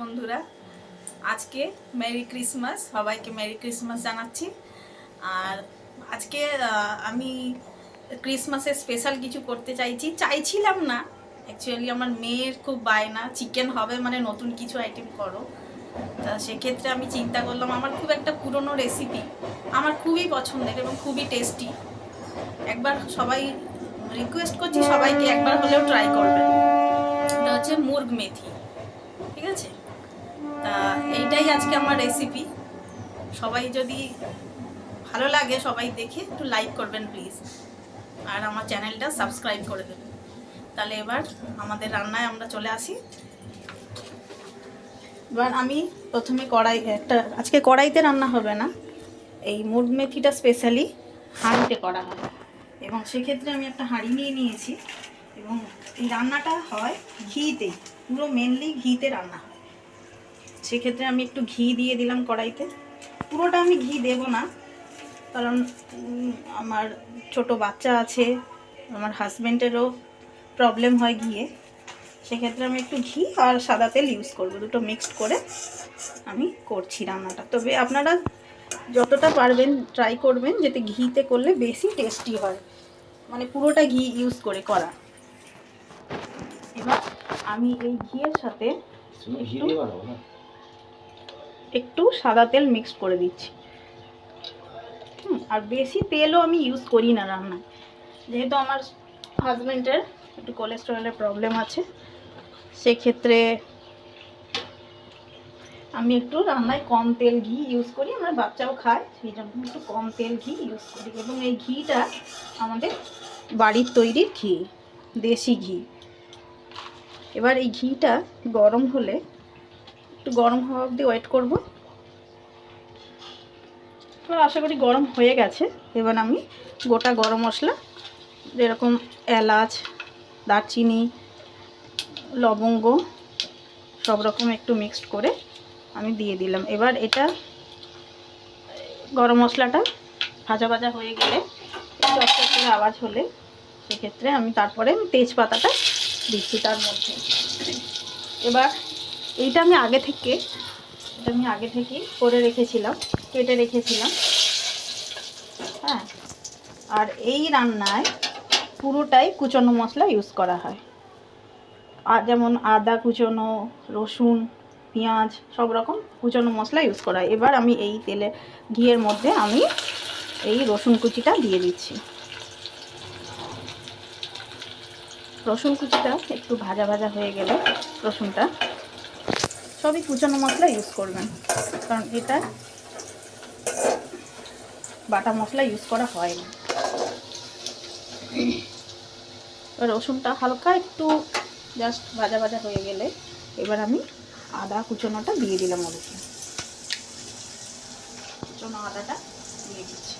বন্ধুরা। আজকে merry Christmas সবাইকে মেরি ক্রিসমাস জানাচ্ছি। আর আজকে আমি ক্রিসমাসের স্পেশাল কিছু করতে চাইছি। চাইছিলাম না অ্যাকচুয়ালি আমার মেয়ের খুব বায়না। চিকেন হবে মানে নতুন কিছু আইটেম করো। তা সেক্ষেত্রে আমি চিন্তা করলাম, আমার খুব একটা পুরনো রেসিপি আমার খুবই পছন্দের এবং খুবই টেস্টি একবার সবাই রিকোয়েস্ট করছি, সবাইকে একবার হলেও ট্রাই করবেন। এটা হচ্ছে মুরগ মেথি। ঠিক আছে? তা এইটাই আজকে আমার রেসিপি সবাই যদি ভালো লাগে সবাই দেখে একটু লাইক করবেন প্লিজ আর আমার চ্যানেলটা সাবস্ক্রাইব করে দেবেন। তাহলে এবার আমাদের রান্নায় আমরা চলে আসি। এবার আমি প্রথমে কড়াই, একটা আজকে কড়াইতে রান্না হবে না। এই মুরগ মেথিটা স্পেশালি হাঁড়িতে করা হয় এবং সেক্ষেত্রে আমি একটা হাঁড়ি নিয়ে নিয়েছি। এবং এই রান্নাটা হয় ঘিতেই। পুরো মেনলি ঘিতে রান্না হয়। সেক্ষেত্রে আমি একটু ঘি দিয়ে দিলাম কড়াইতে। পুরোটা আমি ঘি দেব না, কারণ আমার ছোট বাচ্চা আছে, আমার হাজব্যান্ডেরও প্রবলেম হয় ঘিয়ে। সেক্ষেত্রে আমি একটু ঘি আর সাদা তেল ইউজ করব, দুটো মিক্সড করে আমি করছি রান্নাটা। তবে আপনারা যতটা পারবেন ট্রাই করবেন, যাতে ঘিতে করলে বেশি টেস্টি হয়। মানে পুরোটা ঘি ইউজ করে করা। আমি এই ঘিয়ের সাথে একটু- দিয়ে একটু সাদা তেল মিক্সড করে দিচ্ছি। আর বেশি তেলও আমি ইউজ করি না রান্নায়। যেহেতু আমার হাজব্যান্ডের একটু কোলেস্টেরলের প্রবলেম আছে সেক্ষেত্রে আমি একটু রান্নায় কম তেল ঘি ইউজ করি আমার বাচ্চাও খায় সেই জন্য একটু কম তেল ঘি ইউজ করি। এবং এই ঘিটা আমাদের বাড়ির তৈরি ঘি দেশি ঘি। এবার এই ঘিটা গরম হলে, একটু গরম হওয়া অবধি ওয়েট করব। এবার আশা করি গরম হয়ে গেছে। এবার আমি গোটা গরম মশলা, যেরকম এলাচ, দারচিনি, লবঙ্গ, সব রকম একটু মিক্সড করে আমি দিয়ে দিলাম। এবার এটা গরম মশলাটা ভাজা ভাজা হয়ে গেলে, চটচট করে আওয়াজ হলে, সেক্ষেত্রে আমি তারপরে তেজপাতাটা দিচ্ছি তার মধ্যে। এবার এইটা আমি আগে থেকে, এটা আমি আগে থেকেই করে রেখেছিলাম, কেটে রেখেছিলাম। হ্যাঁ আর এই রান্নায় পুরোটাই কুচনো মশলা ইউজ করা হয়। আর যেমন আদা কুচনো, রসুন, পেঁয়াজ, সব রকম কুচনো মশলা ইউজ করা হয়। এবার আমি এই তেলে ঘিয়ের মধ্যে আমি এই রসুন কুচিটা দিয়ে দিচ্ছি। রসুন কুচিটা একটু ভাজা ভাজা হয়ে গেলে রসুনটা। সবই কুচানো মশলা ইউজ করবেন, কারণ এটা বাটা মশলা ইউজ করা হয় না। রসুনটা হালকা একটু জাস্ট ভাজা ভাজা হয়ে গেলে এবার আমি আদা কুচোনোটা দিয়ে দিলাম ওর উপরে। কুচোনো আদাটা দিয়ে দিচ্ছি।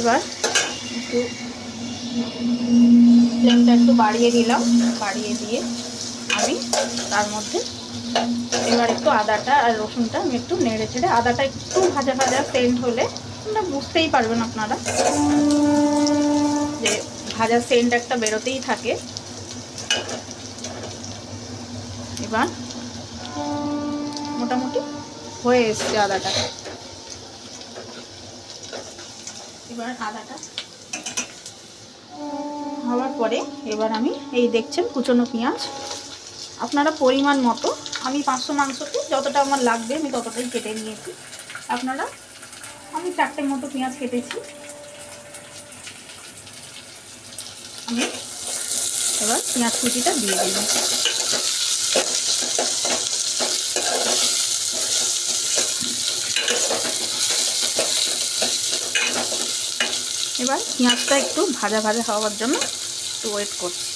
এবার একটু ফ্লেমটা একটু বাড়িয়ে দিলাম বাড়িয়ে দিয়ে আমি তার মধ্যে এবার একটু আদাটা আর রসুনটা আমি একটু নেড়ে ছেড়ে আদাটা একটু ভাজা ভাজা সেন্ট হলে তোমরা বুঝতেই পারবেন আপনারা যে ভাজা সেন্ট একটা বেরোতেই থাকে। এবার মোটামুটি হয়ে এসছে আদাটা। এবার আদাটা। হওয়ার পরে এবার আমি এই দেখছেন কুচনো পেঁয়াজ। আপনারা পরিমাণ মতো, আমি পাঁচশো মাংসতে যতটা আমার লাগবে আমি ততটাই কেটে নিয়েছি। আপনারা, আমি চারটে মতো পেঁয়াজ কেটেছি। আমি এবার পেঁয়াজ কুচিটা দিয়ে দিলাম। এবার পেঁয়াজটা একটু ভাজা ভাজা হওয়ার জন্য একটু ওয়েট করছি।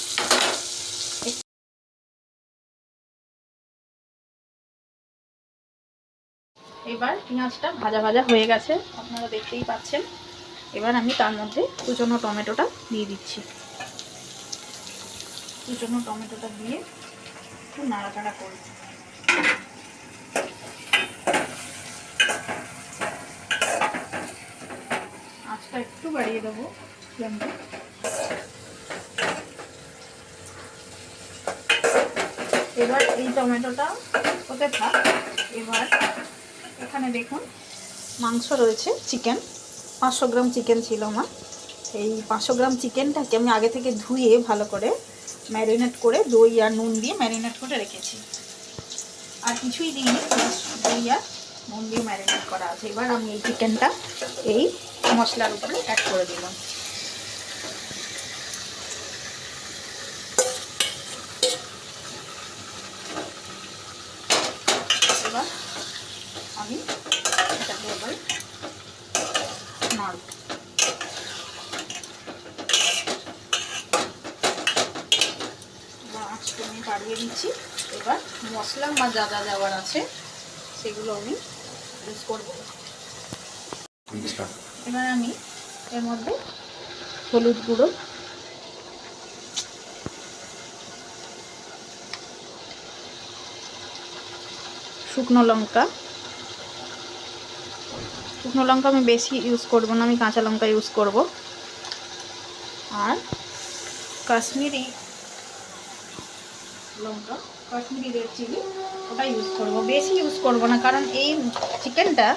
এবার পেঁয়াজটা ভাজা ভাজা হয়ে গেছে, আপনারা দেখতেই পাচ্ছেন। এবার আমি তার মধ্যে কুচনো টমেটোটা দিয়ে দিচ্ছি। কুচনো টমেটোটা দিয়ে একটু নাড়াচাড়া করব। একটু বাড়িয়ে দেবো ফ্লেমটা। এবার এই টমেটোটা ওতে থাক। এবার এখানে দেখুন, মাংস রয়েছে চিকেন পাঁচশো গ্রাম চিকেন ছিল আমার। এই পাঁচশো গ্রাম চিকেনটাকে আমি আগে থেকে ধুয়ে ভালো করে ম্যারিনেট করে দই আর নুন দিয়ে ম্যারিনেট করে রেখেছি। আর কিছুই দিইনি দই আর নুন দিয়ে ম্যারিনেট করা আছে। এবার আমি এই চিকেনটা এই মশলার উপরে অ্যাড করে দিলাম। এবার আমি এটাকে এবার নাড়ব। আঁচটা আমি বাড়িয়ে দিচ্ছি। এবার মশলা আমার যা যা দেওয়ার আছে, সেগুলো আমি ইউজ করব। এবার আমি এর মধ্যে হলুদ গুঁড়ো। শুকনো লঙ্কা। শুকনো লঙ্কা আমি বেশি ইউজ করব না, আমি কাঁচা লঙ্কা ইউজ করব। আর কাশ্মীরি লঙ্কা, কাশ্মীরি রেড চিলি ওটা ইউজ করব। বেশি ইউজ করব না, কারণ এই চিকেনটা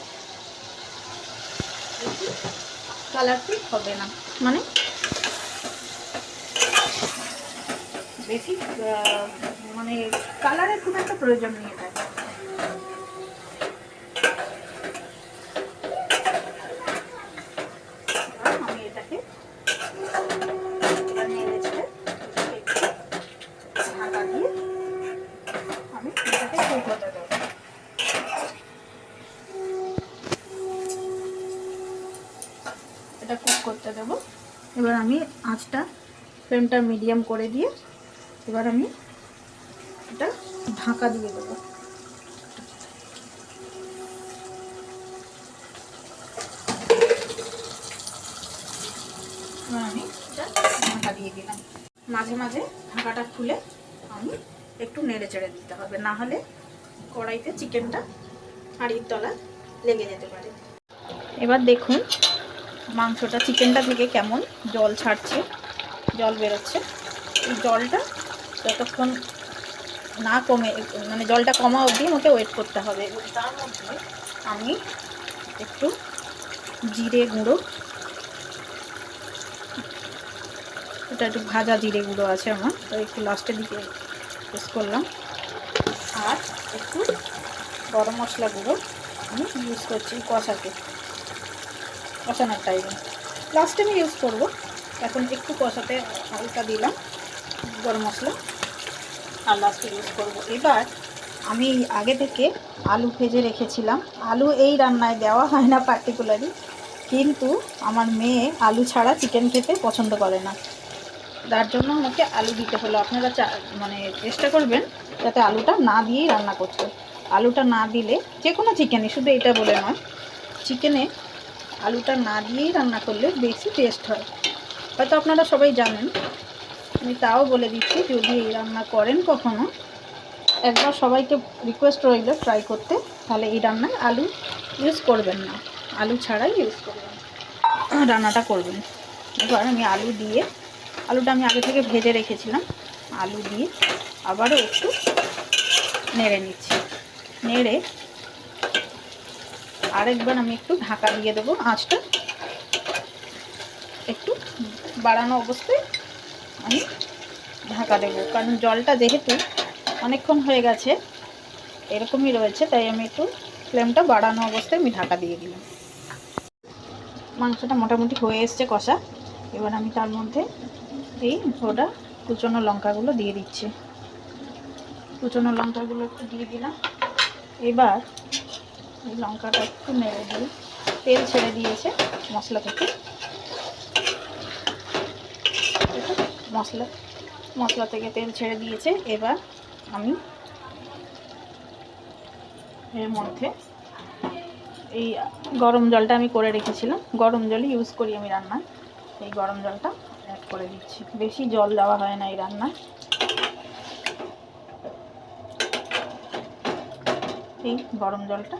কালারফুল হবে না। মানে? বেশি মানে কালারের খুব একটা প্রয়োজন নেই এটা আমি এটাকে আমি এটাকে দেবো এটা কুক করতে দেবো এবার আমি আঁচটা ফ্লেমটা মিডিয়াম করে দিয়ে এবার আমি এটা ঢাকা দিয়ে দেবো। আমি এটা ঢাকা দিয়ে দিলাম। মাঝে মাঝে ঢাকাটা খুলে আমি একটু নেড়ে চেড়ে দিতে হবে, না হলে কড়াইতে চিকেনটা হাঁড়ির তলা লেগে যেতে পারে। এবার দেখুন মাংসটা চিকেনটা থেকে কেমন জল ছাড়ছে, জল বেরোচ্ছে। এই জলটা যতক্ষণ না কমে মানে জলটা কমা অবধি আমাকে ওয়েট করতে হবে। তার মধ্যে আমি একটু জিরে গুঁড়ো, এটা একটু ভাজা জিরে গুঁড়ো আছে আমার, তো একটু লাস্টের দিকে ইউজ করলাম। আর একটু গরম মশলা গুঁড়ো আমি ইউজ করছি কষাতে। কষানোর টাইমে লাস্টে আমি ইউজ করব। এখন একটু কষাতে হালকা দিলাম, গরম মশলা। আর লাস্টে ইউজ করব। এবার আমি আগে থেকে আলু ভেজে রেখেছিলাম। আলু এই রান্নায় দেওয়া হয় না পার্টিকুলারলি কিন্তু আমার মেয়ে আলু ছাড়া চিকেন খেতে পছন্দ করে না। তার জন্য আমাকে আলু দিতে হলো। আপনারা মানে চেষ্টা করবেন যাতে আলুটা না দিয়েই রান্না করতে। আলুটা না দিলে যে কোনো চিকেনে শুধু এটা বলে নয় চিকেনে আলুটা না দিয়েই রান্না করলে বেশি টেস্ট হয়। হয়তো আপনারা সবাই জানেন, আমি তাও বলে দিচ্ছি, যদি এই রান্না করেন কখনো, একবার সবাইকে রিকোয়েস্ট রইল ট্রাই করতে, তাহলে এই রান্নায় আলু ইউজ করবেন না। আলু ছাড়াই ইউজ করবেন। রান্নাটা করবেন। এবার আমি আলু দিয়ে, আলুটা আমি আগে থেকে ভেজে রেখেছিলাম, আলু দিয়ে আবারও একটু নেড়ে নিচ্ছি। নেড়ে আরেকবার আমি একটু ঢাকা দিয়ে দেবো আঁচটা। একটু বাড়ানো অবস্থায় আমি ঢাকা দেবো। কারণ জলটা যেহেতু অনেকক্ষণ হয়ে গেছে, এরকমই রয়েছে, তাই আমি একটু ফ্লেমটা বাড়ানো অবস্থায় আমি ঢাকা দিয়ে দিলাম। মাংসটা মোটামুটি হয়ে এসছে কষা। এবার আমি তার মধ্যে এই ওটা কুচনো লঙ্কাগুলো দিয়ে দিচ্ছি। কুচনো লঙ্কাগুলো একটু দিয়ে দিলাম। এবার এই লঙ্কাটা একটু নেড়ে দিই। তেল ছেড়ে দিয়েছে মশলা থেকে। মশলা মশলা থেকে তেল ছেড়ে দিয়েছে। এবার আমি এর মধ্যে এই গরম জলটা আমি করে রেখেছিলাম। গরম জলই ইউজ করি আমি রান্নায়। এই গরম জলটা অ্যাড করে দিচ্ছি। বেশি জল দেওয়া হয় না এই রান্নায়। এই গরম জলটা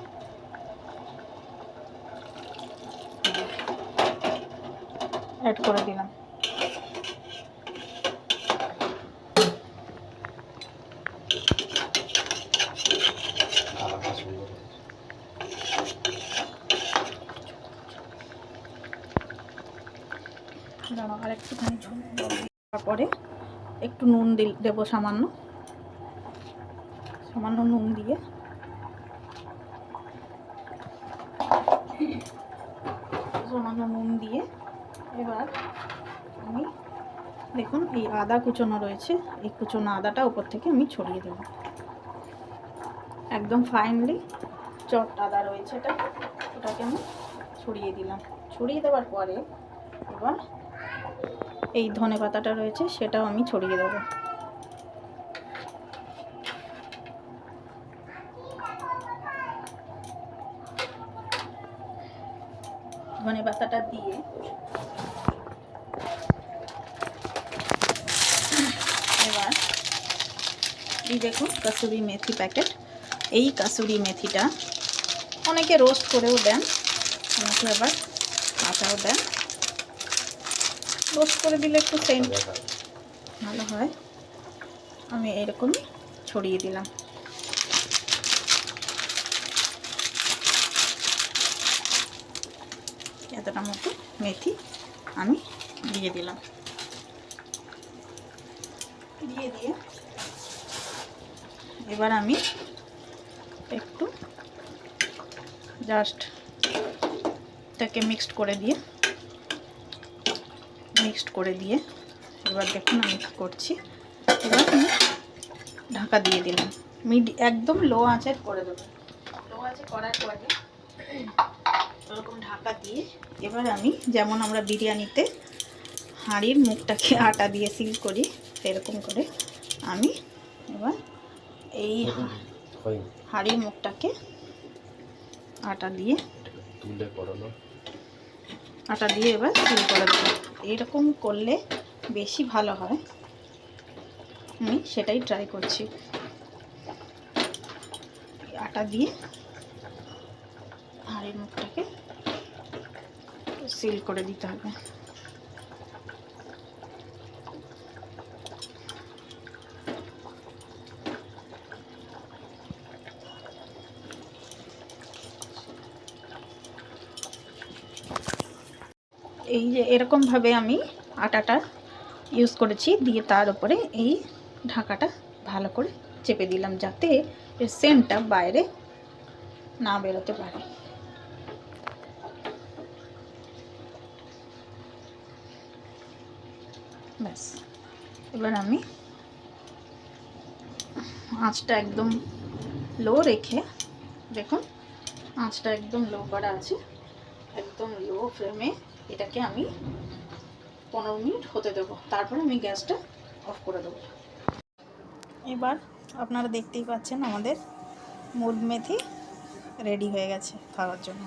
অ্যাড করে দিলাম। দাঁড়াও, আর একটুখানি তারপরে একটু নুন দিল দেবো সামান্য। সামান্য নুন দিয়ে। সামান্য নুন দিয়ে এবার আমি, দেখুন, এই আদা কুচনো রয়েছে। এই কুচোনো আদাটা উপর থেকে আমি ছড়িয়ে দেব। একদম ফাইনলি চট আদা রয়েছে এটা। ওটাকে আমি ছড়িয়ে দিলাম। ছড়িয়ে দেওয়ার পরে এবার এই ধনে পাতাটা রয়েছে, সেটাও আমি ছড়িয়ে দেবো। ধনে পাতাটা দিয়ে এবার এই দেখুন কাসুরি মেথি প্যাকেট। এই কাসুরি মেথিটা অনেকে রোস্ট করেও দেন অনেকে আবার কাঁচাও দেন। রোস্ট করে দিলে একটু সেন্ট ভালো হয়। আমি এরকমই ছড়িয়ে দিলাম। এতটা মতো মেথি আমি দিয়ে দিলাম। দিয়ে দিয়ে এবার আমি একটু জাস্ট তাকে মিক্সড করে দিয়ে মিক্সড করে দিয়ে এবার দেখুন আমি কী করছি। এবার আমি ঢাকা দিয়ে দিলাম। মিড একদম লো আঁচে করে দেবো। লো আঁচে করার পরে ওরকম ঢাকা দিয়ে এবার আমি যেমন আমরা বিরিয়ানিতে হাঁড়ির মুখটাকে আটা দিয়ে সিল করি সেরকম করে আমি এবার এই হাঁড়ির মুখটাকে আটা দিয়ে তুলে পড়ানো আটা দিয়ে এবার সিল করে দেবো এরকম করলে বেশি ভালো হয়। আমি সেটাই ট্রাই করছি। আটা দিয়ে হাঁড়ির মুখটাকে সিল করে দিতে হবে। এই যে এরকমভাবে আমি আটাটা ইউজ করেছি, দিয়ে তার উপরে এই ঢাকাটা ভালো করে চেপে দিলাম যাতে এর সেন্টটা বাইরে না বেরোতে পারে। ব্যাস, এবার আমি আঁচটা একদম লো রেখে, দেখুন, আঁচটা একদম লো করা আছে, একদম লো ফ্লেমে এটাকে আমি পনেরো মিনিট হতে দেবো। তারপরে আমি গ্যাসটা অফ করে দেবো। এবার আপনারা দেখতেই পাচ্ছেন আমাদের মুরগ মেথি রেডি হয়ে গেছে খাওয়ার জন্য।